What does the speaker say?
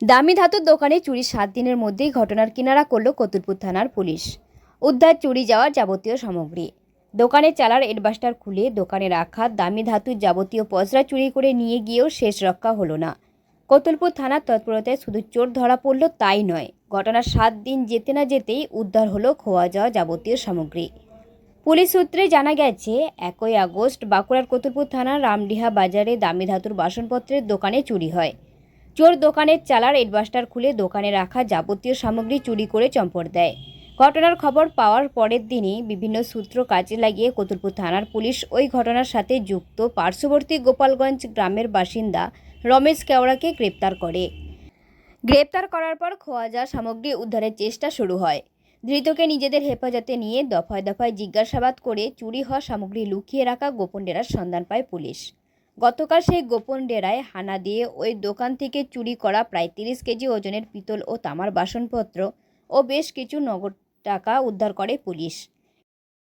দামি ধাতুর দোকানে চুরি সাত দিনের মধ্যেই ঘটনার কিনারা করল কতুরপুর থানার পুলিশ। উদ্ধার চুরি যাওয়ার যাবতীয় সামগ্রী। দোকানে চালার এডবাস্টার খুলে দোকানে রাখা দামি ধাতুর যাবতীয় পসরা চুরি করে নিয়ে গিয়েও শেষ রক্ষা হলো না। কতুলপুর থানার তৎপরতায় শুধু চোর ধরা পড়ল তাই নয়, ঘটনার সাত দিন যেতে না যেতেই উদ্ধার হলো খোয়া যাওয়া যাবতীয় সামগ্রী। পুলিশ সূত্রে জানা গেছে, একই আগস্ট বাঁকুড়ার কতুলপুর থানার রামডিহা বাজারে দামি ধাতুর বাসনপত্রের দোকানে চুরি হয়। চোর দোকানের চালার এডবাস্টার খুলে দোকানে রাখা যাবতীয় সামগ্রী চুরি করে চম্পট দেয়। ঘটনার খবর পাওয়ার পরের দিনই বিভিন্ন সূত্র কাজে লাগিয়ে কতুলপুর থানার পুলিশ ওই ঘটনার সাথে যুক্ত পার্শ্ববর্তী গোপালগঞ্জ গ্রামের বাসিন্দা রমেশ কেওড়াকে গ্রেপ্তার করে। গ্রেপ্তার করার পর খোয়াজা সামগ্রী উদ্ধারের চেষ্টা শুরু হয়। ধৃতকে নিজেদের হেফাজতে নিয়ে দফায় দফায় জিজ্ঞাসাবাদ করে চুরি হওয়া সামগ্রী লুকিয়ে রাখা গোপন ডেরার সন্ধান পায় পুলিশ। গতকাল সেই গোপন ডেরায় হানা দিয়ে ওই দোকান থেকে চুরি করা প্রায় তিরিশ কেজি ওজনের পিতল ও তামার বাসনপত্র ও বেশ কিছু নগদ টাকা উদ্ধার করে পুলিশ।